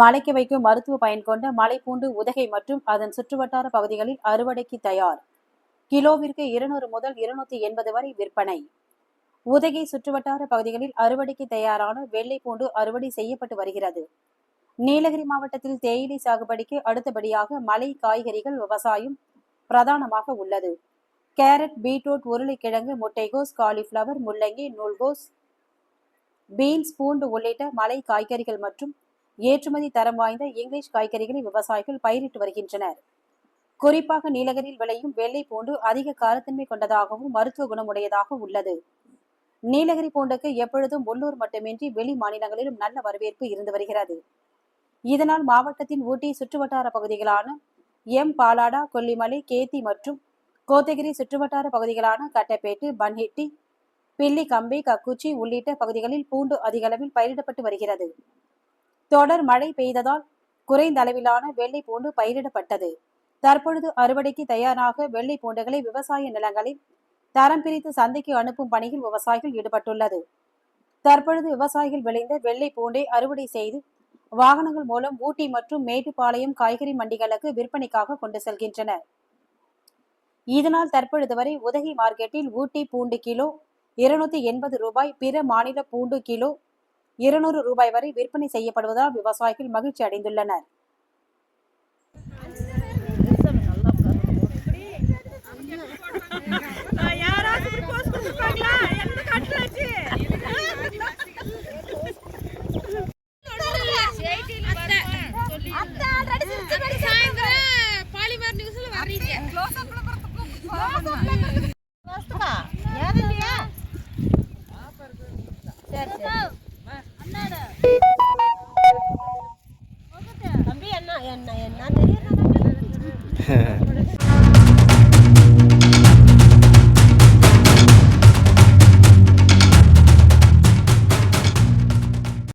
மலைக்கு வைக்கும் மருத்துவ பயன் கொண்ட மலைப்பூண்டு உதகை மற்றும் அதன் சுற்றுவட்டார பகுதிகளில் அறுவடைக்கு தயார். கிலோவிற்கு இருநூறு முதல் இருநூத்தி எண்பது வரை விற்பனை. உதகை சுற்றுவட்டார பகுதிகளில் அறுவடைக்கு தயாரான வெள்ளை பூண்டு அறுவடை செய்யப்பட்டு வருகிறது. நீலகிரி மாவட்டத்தில் தேயிலை சாகுபடிக்கு அடுத்தபடியாக மலை காய்கறிகள் விவசாயம் பிரதானமாக உள்ளது. கேரட் பீட்ரூட் உருளைக்கிழங்கு முட்டைகோஸ் காலிஃப்ளவர் முள்ளங்கி நூல்கோஸ் பீன்ஸ் பூண்டு உள்ளிட்ட மலை காய்கறிகள் மற்றும் ஏற்றுமதி தரம் வாய்ந்த இங்கிலீஷ் காய்கறிகளை விவசாயிகள் பயிரிட்டு வருகின்றனர். குறிப்பாக நீலகிரியில் விளையும் வெள்ளை பூண்டு அதிக காரத்தன்மை கொண்டதாகவும் மருத்துவ குணமுடையதாக உள்ளது. நீலகிரி பூண்டுக்கு எப்பொழுதும் உள்ளூர் மட்டுமின்றி வெளி மாநிலங்களிலும் நல்ல வரவேற்பு இருந்து வருகிறது. இதனால் மாவட்டத்தின் ஊட்டி சுற்றுவட்டார பகுதிகளான எம். பாலாடா கொல்லிமலை கேத்தி மற்றும் கோத்தகிரி சுற்றுவட்டார பகுதிகளான கட்டப்பேட்டு பன்ஹெட்டி பில்லி கம்பி கக்குச்சி உள்ளிட்ட பகுதிகளில் பூண்டு அதிகளவில் பயிரிடப்பட்டு வருகிறது. தொடர் மழை பெய்ததால் குறைந்த அளவிலான வெள்ளை பூண்டு பயிரிடப்பட்டது. தற்பொழுது அறுவடைக்கு தயாராக வெள்ளை பூண்டுகளை விவசாய நிலங்களில் தரம் பிரித்து சந்தைக்கு அனுப்பும் பணியில் விவசாயிகள் ஈடுபட்டுள்ளது. தற்பொழுது விவசாயிகள் விளைந்த வெள்ளை பூண்டை அறுவடை செய்து வாகனங்கள் மூலம் ஊட்டி மற்றும் மேட்டுப்பாளையம் காய்கறி மண்டிகளுக்கு விற்பனைக்காக கொண்டு செல்கின்றனர் இதனால் தற்பொழுது வரை உதகை மார்க்கெட்டில் ஊட்டி பூண்டு கிலோ இருநூத்தி எண்பது ரூபாய் பிற மாநில பூண்டு கிலோ இருநூறு ரூபாய் வரை விற்பனை செய்யப்படுவதால் விவசாயிகள் மகிழ்ச்சி அடைந்துள்ளனர். யாராவது இப்படி என்ன என்ன தெரியும்